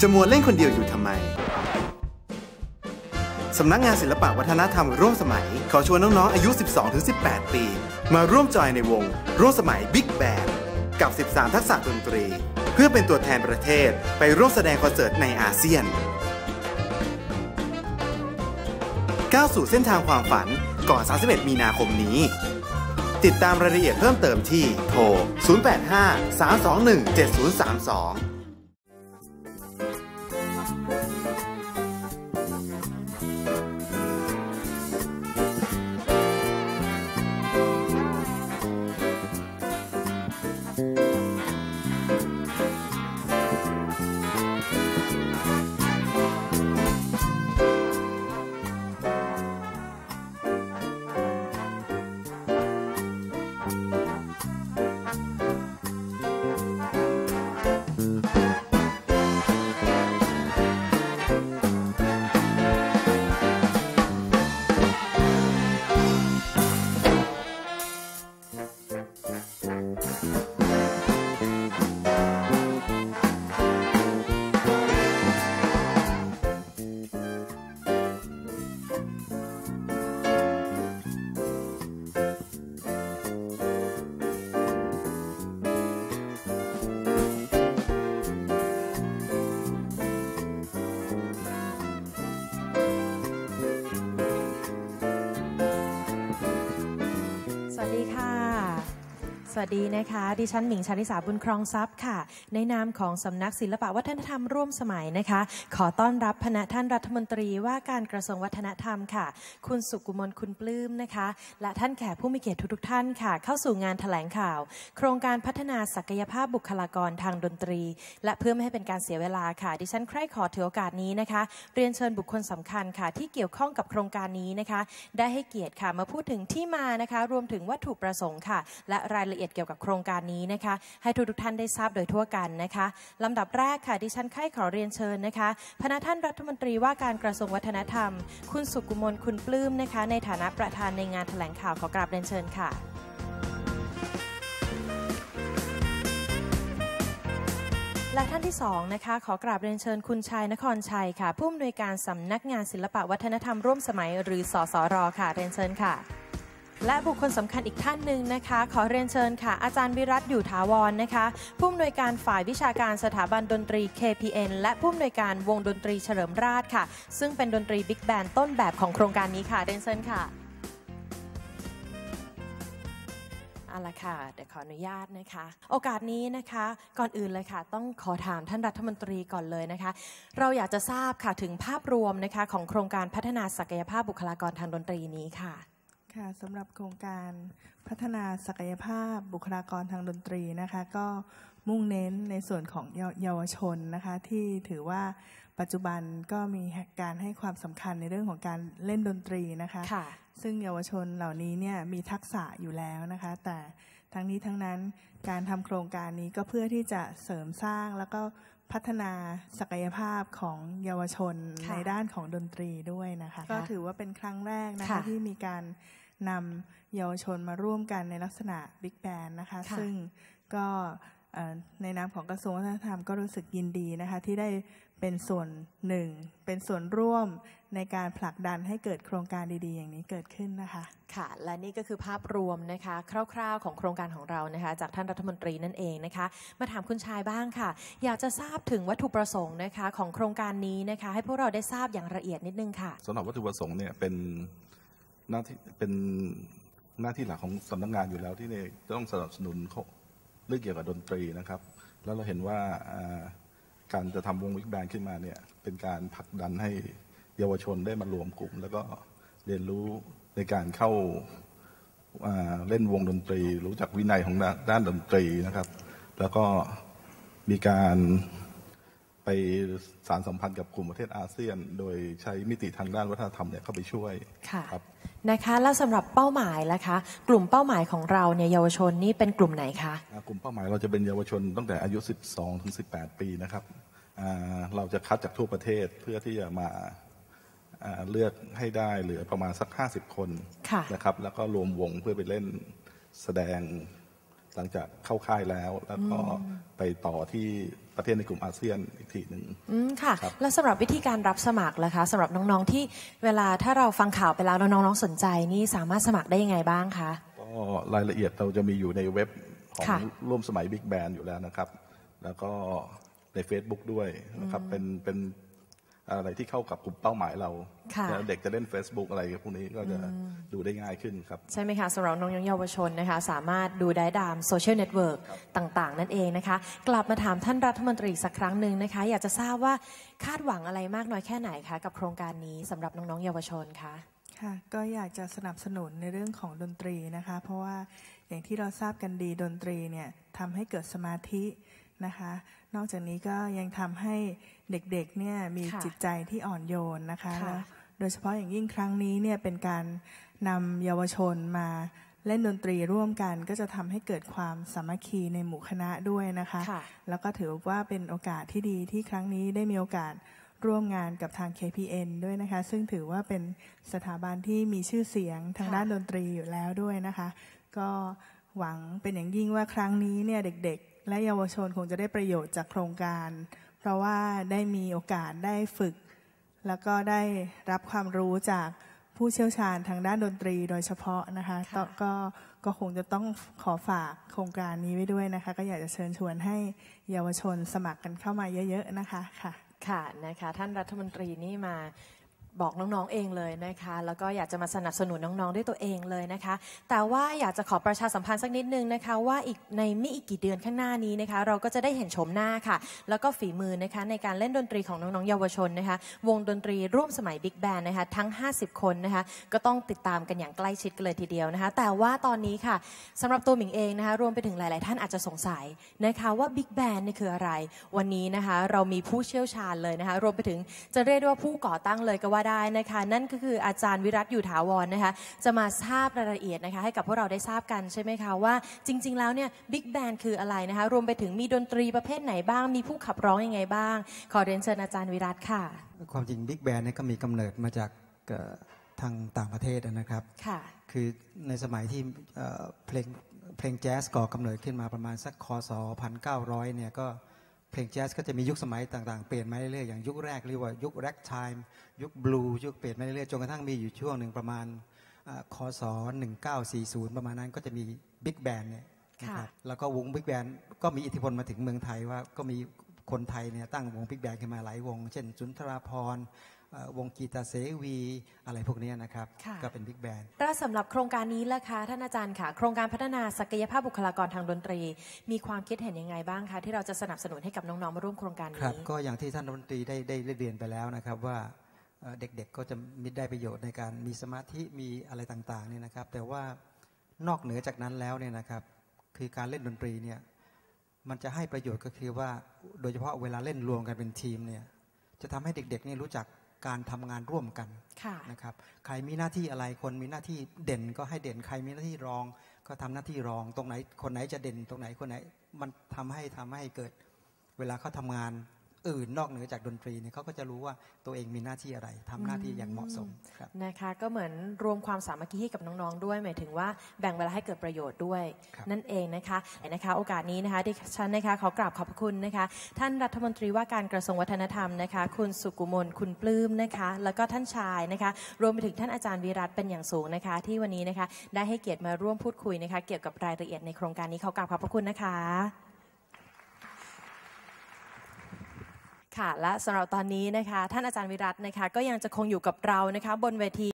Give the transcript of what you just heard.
จะมัวเล่นคนเดียวอยู่ทำไม สำนักงานศิลปะวัฒนธรรมร่วมสมัย ขอชวนน้องๆ อายุ 12-18 ปี มาร่วมจอยในวง ร่วมสมัยบิ๊กแบนกับ 13 ทักษะดนตรี เพื่อเป็นตัวแทนประเทศไปร่วมแสดงคอนเสิร์ตในอาเซียน ก้าวสู่เส้นทางความฝันก่อน 31 มีนาคมนี้ ติดตามรายละเอียดเพิ่มเติมที่โทร 085 321 7032 สวัสดีนะคะ ดิฉันหมิงชาลิสาบุญครองทรัพย์ค่ะ ในนามของสำนักศิลปวัฒนธรรมร่วมสมัยนะคะ ขอต้อนรับพณะท่านรัฐมนตรีว่าการกระทรวงวัฒนธรรมค่ะ คุณสุกุมลคุณปลื้มนะคะ และท่านแขกผู้มีเกียรติทุกๆท่านค่ะ เข้าสู่งานแถลงข่าว โครงการพัฒนาศักยภาพบุคลากรทางดนตรี และเพื่อไม่ให้เป็นการเสียเวลาค่ะ ดิฉันใคร่ขอถือโอกาสนี้นะคะ เรียนเชิญบุคคลสำคัญค่ะ ที่เกี่ยวข้องกับโครงการนี้นะคะ ได้ให้เกียรติค่ะมาพูดถึงที่มานะคะ รวมถึงวัตถุประสงค์ค่ะ และรายละเอียดเกี่ยวกับโครงการนี้นะคะ ให้ทุกๆท่านได้ทราบโดยทั่วกันนะคะลำดับแรกค่ะดิฉันใคร่ขอเรียนเชิญนะคะพณะท่านรัฐมนตรีว่าการกระทรวงวัฒนธรรม คุณสุกุมลคุณปลื้มนะคะ ในฐานะประธานในงานแถลงข่าวขอกราบเรียนเชิญค่ะและท่านที่สองนะคะขอกราบเรียนเชิญคุณชายนครชัยค่ะ ผู้อำนวยการสำนักงานศิลปะวัฒนธรรมร่วมสมัย หรือสสรค่ะเรียนเชิญค่ะ และบุคคลสำคัญอีกท่านหนึ่งนะคะ ขอเรียนเชิญค่ะ อาจารย์วิรัตอยู่ถาวรนะคะ ผู้อำนวยการฝ่ายวิชาการสถาบันดนตรี KPN และผู้อำนวยการวงดนตรีเฉลิมราชค่ะ ซึ่งเป็นดนตรีบิ๊กแบนต้นแบบของโครงการนี้ค่ะเรียนเชิญค่ะเอาละค่ะเดี๋ยวขออนุญาตนะคะ โอกาสนี้นะคะ ก่อนอื่นเลยค่ะ ต้องขอถามท่านรัฐมนตรีก่อนเลยนะคะ เราอยากจะทราบค่ะถึงภาพรวมนะคะของโครงการพัฒนาศักยภาพบุคลากรทางดนตรีนี้ค่ะ ค่ะสำหรับโครงการพัฒนาศักยภาพบุคลากรทางดนตรีนะคะ ก็มุ่งเน้นในส่วนของเยาเยาวชนนะคะ ที่ถือว่าปัจจุบันก็มีการให้ความสำคัญในเรื่องของการเล่นดนตรีนะคะค่ะซึ่งเยาวชนเหล่านี้เนี่ยมีทักษะอยู่แล้วนะคะ แต่ทั้งนี้ทั้งนั้นการทำโครงการนี้ก็เพื่อที่จะเสริมสร้างแล้วก็พัฒนาศักยภาพของเยาวชนค่ะในด้านของดนตรีด้วยนะคะ ก็ถือว่าเป็นครั้งแรกนะคะค่ะที่มีการ นำเยาวชนมาร่วมกันในลักษณะบิ๊กแบนนะคะค่ะซึ่งก็เอ่อในนามของกระทรวงวัฒนธรรมก็รู้สึกยินดีนะคะที่ได้เป็นส่วนหนึ่ง เป็นส่วนร่วมในการผลักดันให้เกิดโครงการดีๆ อย่างนี้เกิดขึ้นนะคะค่ะและนี่ก็คือภาพรวมนะคะคร่าวๆของโครงการของเรานะคะจากท่านรัฐมนตรีนั่นเองนะคะมาถามคุณชายบ้างค่ะ อยากจะทราบถึงวัตถุประสงค์นะคะของโครงการนี้นะคะให้พวกเราได้ทราบอย่างละเอียดนิดนึงค่ะสำหรับวัตถุประสงค์เนี่ยเป็น หน้าที่เป็นหน้าที่หลักของสำนักงานอยู่แล้วที่เนี่ยจะต้องสนับสนุนเขาเรื่องเกี่ยวกับดนตรีนะครับ แล้วเราเห็นว่าอ่าการจะทำวงวิกแบนขึ้นมาเนี่ยเป็นการผลักดันให้เยาวชนได้มารวมกลุ่ม แล้วก็เรียนรู้ในการเข้าอ่าเล่นวงดนตรี รู้จักวินัยของด้านด้านดนตรีนะครับ แล้วก็มีการไปสารสัมพันธ์กับกลุ่มประเทศอาเซียน โดยใช้มิติทางด้านวัฒนธรรมเนี่ยเข้าไปช่วยค่ะครับ นะคะ แล้วสำหรับเป้าหมายล่ะคะ กลุ่มเป้าหมายของเราเนี่ยเยาวชนนี่เป็นกลุ่มไหนคะอ่ากลุ่มเป้าหมายเราจะเป็นเยาวชนตั้งแต่อายุ 12ถึง18 ปีนะครับอ่าเราจะคัดจากทั่วประเทศเพื่อที่จะมาอ่าเลือกให้ได้เหลือประมาณสัก 50 คนค่ะนะครับ แล้วก็รวมวงเพื่อไปเล่นแสดง หลังจากเข้าค่ายแล้ว แล้วก็ไปต่อที่ประเทศในกลุ่มอาเซียนอีกทีหนึ่งอืมค่ะครับแล้วสำหรับวิธีการรับสมัครล่ะคะสำหรับน้องๆที่เวลาถ้าเราฟังข่าวไปแล้วแล้วน้องๆสนใจนี่สามารถสมัครได้ยังไงบ้างคะก็รายละเอียดเราจะมีอยู่ในเว็บของค่ะร่วมสมัยบิ๊กแบนอยู่แล้วนะครับ แล้วก็ใน Facebook ด้วยนะครับเป็นเป็น อะไรที่เข้ากับกลุ่มเป้าหมายเราค่ะแล้วเด็กจะเล่น Facebook อะไรพวกนี้ก็จะดูได้ง่ายขึ้นครับ ใช่ไหมคะสำหรับน้องๆเยาวชนนะคะ สามารถดูได้ตามโซเชียลเน็ตเวิร์กต่าง ๆ นั่นเองนะคะ กลับมาถามท่านรัฐมนตรีสักครั้งหนึ่งนะคะ อยากจะทราบว่าคาดหวังอะไรมากน้อยแค่ไหนคะ กับโครงการนี้สำหรับน้องๆเยาวชนคะค่ะก็อยากจะสนับสนุนในเรื่องของดนตรีนะคะ เพราะว่าอย่างที่เราทราบกันดีดนตรีเนี่ยทำให้เกิดสมาธิ นะคะ นอกจากนี้ก็ยังทำให้เด็กๆเนี่ยมีค่ะจิตใจที่อ่อนโยนนะคะค่ะแล้วโดยเฉพาะอย่างยิ่งครั้งนี้เนี่ยเป็นการนำเยาวชนมาเล่นดนตรีร่วมกันก็จะทำให้เกิดความสามัคคีในหมู่คณะด้วยนะคะค่ะแล้วก็ถือว่าเป็นโอกาสที่ดีที่ครั้งนี้ได้มีโอกาสร่วมงานกับทาง KPN ด้วยนะคะ ซึ่งถือว่าเป็นสถาบันที่มีชื่อเสียงทางค่ะด้านดนตรีอยู่แล้วด้วยนะคะ ก็หวังเป็นอย่างยิ่งว่าครั้งนี้เนี่ยเด็กๆ และเยาวชนคงจะได้ประโยชน์จากโครงการ เพราะว่าได้มีโอกาสได้ฝึก แล้วก็ได้รับความรู้จากผู้เชี่ยวชาญทางด้านดนตรีโดยเฉพาะนะคะค่ะก็ก็ก็คงจะต้องขอฝากโครงการนี้ไว้ด้วยนะคะ ก็อยากจะเชิญชวนให้เยาวชนสมัครกันเข้ามาเยอะ ๆ นะคะค่ะค่ะนะคะท่านรัฐมนตรีนี่มา บอกน้องๆเองเลยนะคะ แล้วก็อยากจะมาสนับสนุนน้องๆด้วยตัวเองเลยนะคะ แต่ว่าอยากจะขอประชาสัมพันธ์สักนิดนึงนะคะ ว่าอีกในไม่อีกกี่เดือนข้างหน้านี้นะคะ เราก็จะได้เห็นชมหน้าค่ะ แล้วก็ฝีมือนะคะในการเล่นดนตรีของน้องๆเยาวชนนะคะ วงดนตรีร่วมสมัยบิ๊กแบนนะคะทั้ง 50 คนนะคะ ก็ต้องติดตามกันอย่างใกล้ชิดกันเลยทีเดียวนะคะ แต่ว่าตอนนี้ค่ะสำหรับตัวหมิงเองนะคะ รวมไปถึงหลาย ๆ ท่านอาจจะสงสัยนะคะว่าบิ๊กแบนนี่คืออะไร วันนี้นะคะ เรามีผู้เชี่ยวชาญเลยนะคะ รวมไปถึงจะเรียกได้ว่าผู้ก่อตั้งเลยก็ว่าได้นะคะ นั่นก็คืออาจารย์วิรัตอยู่ถาวรนะคะ จะมาทราบรายละเอียดนะคะ ให้กับพวกเราได้ทราบกันใช่ไหมคะว่าจริง ๆ แล้วเนี่ยบิ๊กแบนคืออะไรนะคะ รวมไปถึงมีดนตรีประเภทไหนบ้าง มีผู้ขับร้องยังไงบ้าง ขอเรียนเชิญอาจารย์วิรัตค่ะ ความจริงบิ๊กแบนเนี่ยก็มีกำเนิดมาจากเอ่อทางต่างประเทศนะครับค่ะคือในสมัยที่เอ่อเพลงเพลงแจ๊สก่อกำเนิดขึ้นมาประมาณสักคศ1900เนี่ยก็ เพลงแจ๊สก็จะมียุคสมัยต่างๆ เปลี่ยนมาเรื่อยๆอย่างยุคแรกเรียกว่ายุคแร็กไทม์ยุคบลูยุคเปลี่ยนมาเรื่อยๆจนกระทั่งมีอยู่ช่วงหนึ่งประมาณเอ่อคศ1940 ประมาณนั้นก็จะมีบิ๊กแบนเนี่ยนะครับแล้วก็วงบิ๊กแบนก็มีอิทธิพลมาถึงเมืองไทยว่าก็มีคนไทยเนี่ยตั้งวงบิ๊กแบนขึ้นมาหลายวง เช่น สุนทราพรณ์เอ่อ วงกีตาร์เสวีอะไรพวกเนี้ยนะครับค่ะก็เป็นบิ๊กแบนแล้วสำหรับโครงการนี้ล่ะคะท่านอาจารย์ค่ะ โครงการพัฒนาศักยภาพบุคลากรทางดนตรี มีความคิดเห็นยังไงบ้างคะที่เราจะสนับสนุนให้กับน้องๆมาร่วมโครงการครับนี้ก็อย่างที่ท่านรัฐมนตรีได้ได้ได้เรียนไปแล้วนะครับว่าเอ่อเด็กๆก็จะมีได้ประโยชน์ในการมีสมาธิมีอะไรต่างๆเนี่ยนะครับ แต่ว่านอกเหนือจากนั้นแล้วเนี่ยนะครับ คือการเล่นดนตรีเนี่ยมันจะให้ประโยชน์ก็คือว่าโดยเฉพาะเวลาเล่นรวมกันเป็นทีมเนี่ยจะทำให้เด็กๆเนี่ยรู้จัก การทำงานร่วมกันค่ะนะครับ ใครมีหน้าที่อะไรคนมีหน้าที่เด่นก็ให้เด่น ใครมีหน้าที่รอง ก็ทำหน้าที่รอง ตรงไหน คนไหนจะเด่น ตรงไหนคนไหน มันทำให้ทำให้เกิด เวลาเขาทำงาน อื่นนอกเหนือจากดนตรีเนี่ยเขาก็จะรู้ว่าตัวเองมีหน้าที่อะไรทำหน้าที่อย่างเหมาะสมครับนะคะก็เหมือนรวมความสามัคคีให้กับน้องๆ ด้วยหมายถึงว่าแบ่งเวลาให้เกิดประโยชน์ด้วยครับนั่นเองนะคะนะคะ โอกาสนี้นะคะดิฉันนะคะขอกราบขอบพระคุณนะคะ ท่านรัฐมนตรีว่าการกระทรวงวัฒนธรรมนะคะ คุณสุกุมลคุณปลื้มนะคะ แล้วก็ท่านชายนะคะ รวมไปถึงท่านอาจารย์วิรัตเป็นอย่างสูงนะคะ ที่วันนี้นะคะได้ให้เกียรติมาร่วมพูดคุยนะคะ เกี่ยวกับรายละเอียดในโครงการนี้ขอกราบขอบพระคุณนะคะ ค่ะ และสำหรับตอนนี้นะคะ ท่านอาจารย์วิรัตนะคะ ก็ยังจะคงอยู่กับเรานะคะ บนเวที